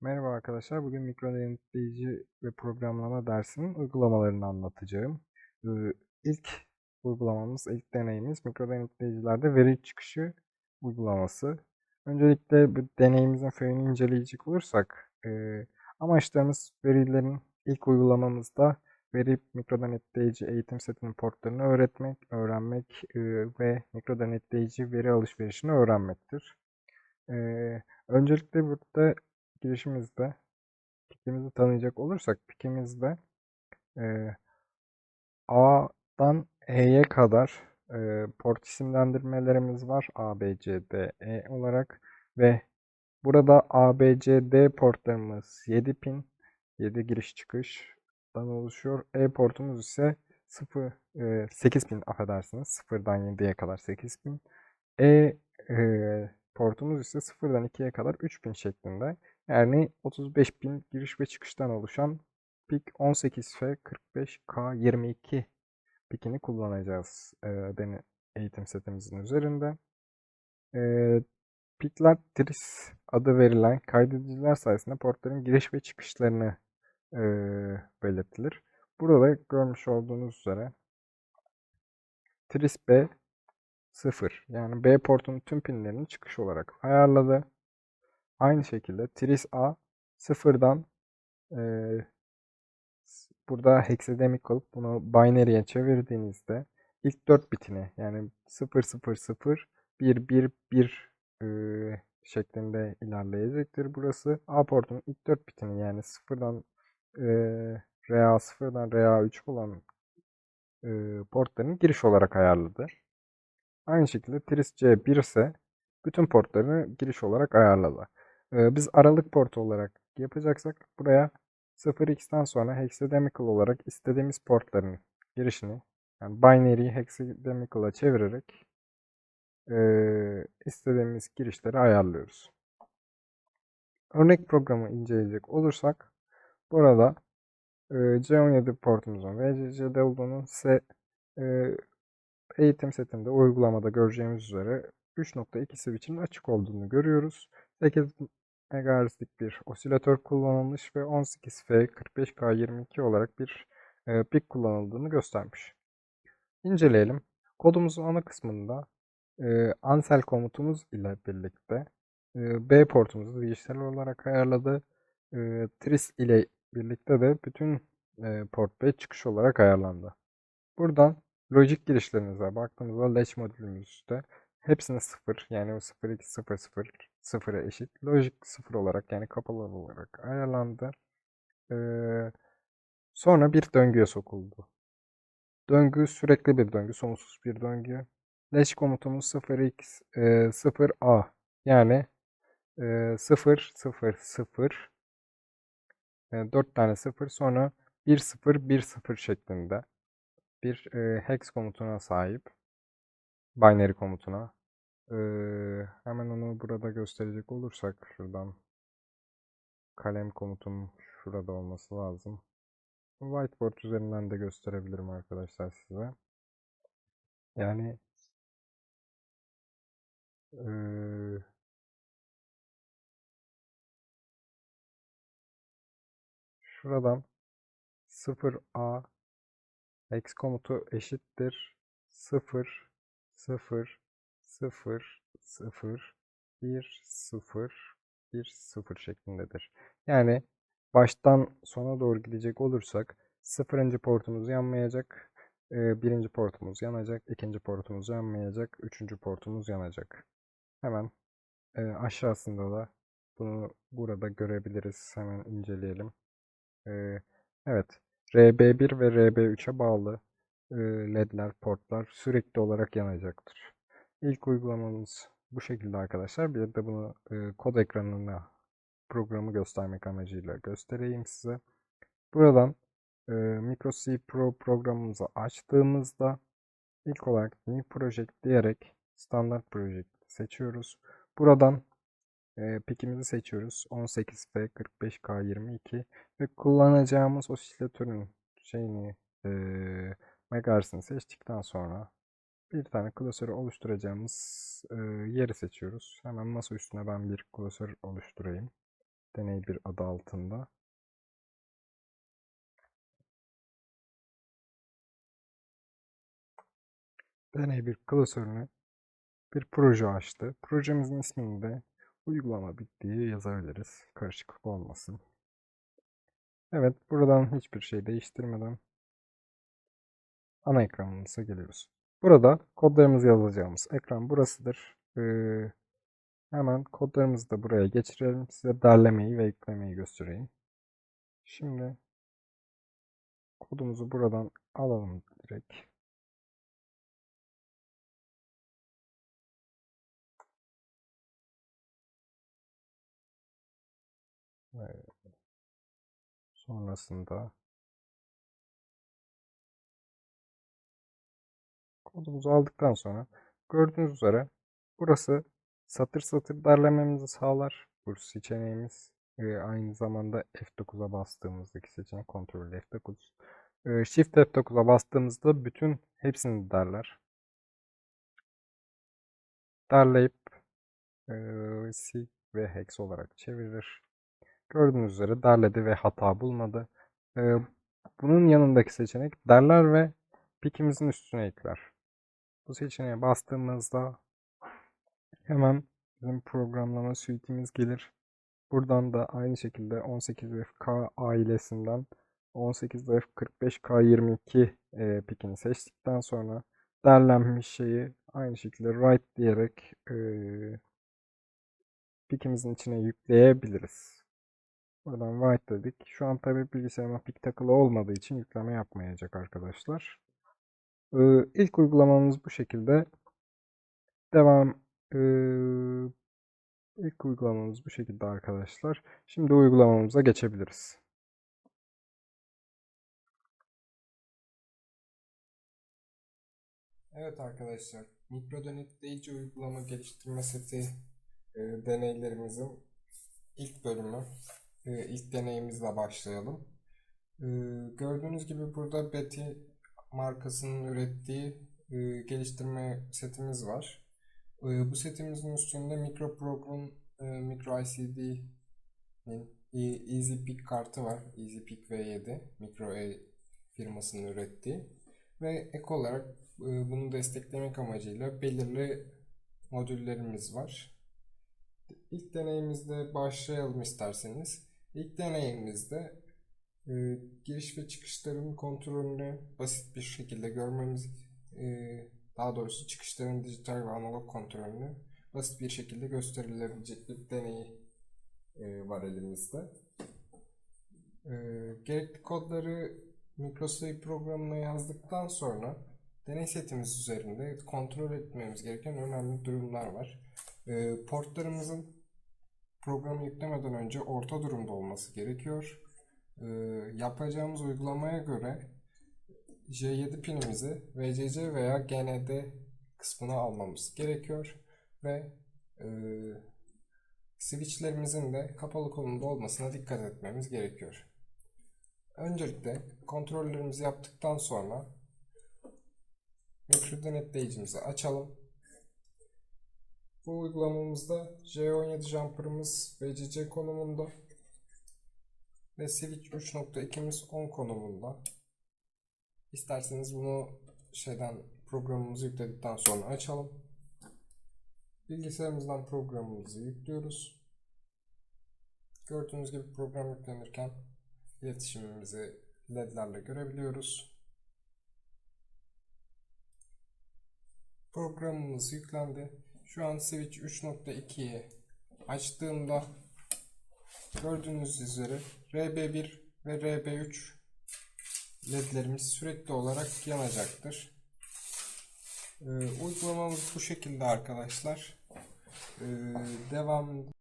Merhaba arkadaşlar. Bugün mikro denetleyici ve programlama dersinin uygulamalarını anlatacağım. Ee, İlk uygulamamız, ilk deneyimiz mikro denetleyicilerde veri çıkışı uygulaması. Öncelikle bu deneyimizin föyünü inceleyecek olursak, e, amaçlarımız verilerin ilk uygulamamızda veri mikro denetleyici eğitim setinin portlarını öğretmek, öğrenmek e, ve mikro denetleyici veri alışverişini öğrenmektir. Ee, öncelikle burada girişimizde pikimizi tanıyacak olursak pikimizde e, A'dan E'ye kadar e, port isimlendirmelerimiz var. A, B, C, D, E olarak ve burada A, B, C, D portlarımız 7 pin, 7 giriş çıkıştan oluşuyor. E portumuz ise 0, e, 8 pin affedersiniz. 0'dan 7'ye kadar 8 pin. E, e portumuz ise 0'dan 2'ye kadar 3000 şeklinde. Yani 35.000 giriş ve çıkıştan oluşan PIC 18F45K22 PIC'ini kullanacağız e, eğitim setimizin üzerinde. E, PIC'ler TRIS adı verilen kaydediciler sayesinde portların giriş ve çıkışlarını e, belirtilir. Burada görmüş olduğunuz üzere TRIS B 0 yani B portunun tüm pinlerini çıkış olarak ayarladı. Aynı şekilde tris A sıfırdan e, burada hexadecimal bunu binary'e çevirdiğinizde ilk 4 bitini yani 0 0 0 1 1 1 e, şeklinde ilerleyecektir burası. A portunun ilk 4 bitini yani sıfırdan e, RA 0'dan RA 3 olan e, portların giriş olarak ayarladı. Aynı şekilde Tris C1 ise bütün portlarını giriş olarak ayarladı. Ee, biz aralık portu olarak yapacaksak buraya 0x'ten sonra hexadecimal olarak istediğimiz portların girişini yani binary'yi hexadecimala çevirerek e, istediğimiz girişleri ayarlıyoruz. Örnek programı inceleyecek olursak burada e, C17 portumuzun VCC'de olduğunu ise e, eğitim setinde uygulamada göreceğimiz üzere 3.2 switch'in açık olduğunu görüyoruz. 8 MHz'lik bir osilatör kullanılmış ve 18F45K22 olarak bir e, pik kullanıldığını göstermiş. İnceleyelim. Kodumuzun ana kısmında e, ansel komutumuz ile birlikte e, B portumuzu dijital olarak ayarladı. E, tris ile birlikte de bütün e, port B çıkış olarak ayarlandı. Buradan lojik girişlerinize baktığımızda latch modülümüzde hepsine 0 yani 0 2 0 0 0'a eşit. Lojik 0 olarak yani kapalı olarak ayarlandı. Ee, sonra bir döngüye sokuldu. Döngü sürekli bir döngü, sonsuz bir döngü. Latch komutumuz 0x e, 0a yani e, 0 0 0 e, 4 tane 0 sonra 1 0 1 0 şeklinde bir e, hex komutuna sahip. Binary komutuna. Ee, hemen onu burada gösterecek olursak şuradan kalem komutum şurada olması lazım. Whiteboard üzerinden de gösterebilirim arkadaşlar size. Yani ee, şuradan 0a X komutu eşittir 0 0 0 0 1 0 1 0 şeklindedir. Yani baştan sona doğru gidecek olursak sıfırıncı portumuz yanmayacak, birinci portumuz yanacak, ikinci portumuz yanmayacak, üçüncü portumuz yanacak. Hemen aşağısında da bunu burada görebiliriz. Hemen inceleyelim. Evet. RB1 ve RB3'e bağlı ledler, portlar sürekli olarak yanacaktır. İlk uygulamamız bu şekilde arkadaşlar. Bir de bunu kod ekranına programı göstermek amacıyla göstereyim size. Buradan Micro C Pro programımızı açtığımızda ilk olarak New Project diyerek Standart Project seçiyoruz. Buradan e, pikimizi seçiyoruz. 18F45K22 ve kullanacağımız osilatörün şeyini e, megahertz'ini seçtikten sonra bir tane klasörü oluşturacağımız e, yeri seçiyoruz. Hemen masa üstüne ben bir klasör oluşturayım. Deney bir adı altında. Deney bir klasörüne bir proje açtı. Projemizin ismini de uygulama bittiği yazabiliriz. Karışıklık olmasın. Evet, buradan hiçbir şey değiştirmeden ana ekranımıza geliyoruz. Burada kodlarımızı yazacağımız ekran burasıdır. Ee, hemen kodlarımızı da buraya geçirelim. Size derlemeyi ve eklemeyi göstereyim. Şimdi kodumuzu buradan alalım direkt. Sonrasında kodumuzu aldıktan sonra gördüğünüz üzere burası satır satır derlememizi sağlar. Bu seçeneğimiz Ee, aynı zamanda F9'a bastığımızdaki seçenek kontrol F9. Ee, Shift F9'a bastığımızda bütün hepsini derler. Derleyip e, sig ve hex olarak çevirir. Gördüğünüz üzere derledi ve hata bulmadı. Ee, bunun yanındaki seçenek derler ve pikimizin üstüne ekler. Bu seçeneğe bastığımızda hemen bizim programlama suite'imiz gelir. Buradan da aynı şekilde 18F ailesinden 18F45K22 e, pikini seçtikten sonra derlenmiş şeyi aynı şekilde write diyerek e, pikimizin içine yükleyebiliriz. Buradan write dedik. Şu an tabi bilgisayarıma pik takılı olmadığı için yükleme yapmayacak arkadaşlar. Ee, ilk uygulamamız bu şekilde. Devam. Ee, ilk uygulamamız bu şekilde arkadaşlar. Şimdi uygulamamıza geçebiliriz. Evet arkadaşlar, mikro denetleyici uygulama geliştirme seti e, deneylerimizin ilk bölümü, e, ilk deneyimizle başlayalım. E, gördüğünüz gibi burada Betty markasının ürettiği e, geliştirme setimiz var. E, bu setimizin üstünde mikro program, e, mikro ICD'nin EasyPick kartı var. EasyPick V7 mikro E firmasının ürettiği ve ek olarak e, bunu desteklemek amacıyla belirli modüllerimiz var. İlk deneyimizde başlayalım isterseniz. İlk deneyimizde e, giriş ve çıkışların kontrolünü basit bir şekilde görmemiz, e, daha doğrusu çıkışların dijital ve analog kontrolünü basit bir şekilde gösterilebilecek bir deney e, var elimizde. Gerekli kodları MicroStrategy programına yazdıktan sonra deney setimiz üzerinde kontrol etmemiz gereken önemli durumlar var. Portlarımızın programı yüklemeden önce orta durumda olması gerekiyor. E, yapacağımız uygulamaya göre J7 pinimizi VCC veya GND kısmına almamız gerekiyor ve e, switchlerimizin de kapalı konumda olmasına dikkat etmemiz gerekiyor. Öncelikle kontrollerimizi yaptıktan sonra mikro denetleyicimizi açalım. Bu uygulamamızda J17 jumper'ımız VCC konumunda ve switch 3.2'miz 10 konumunda. İsterseniz bunu şeyden programımızı yükledikten sonra açalım. Bilgisayarımızdan programımızı yüklüyoruz. Gördüğünüz gibi program yüklenirken iletişimimizi ledlerle görebiliyoruz. Programımız yüklendi. Şu an switch 3.2'yi açtığımda gördüğünüz üzere RB1 ve RB3 ledlerimiz sürekli olarak yanacaktır. Ee, uygulamamız bu şekilde arkadaşlar. Ee, devam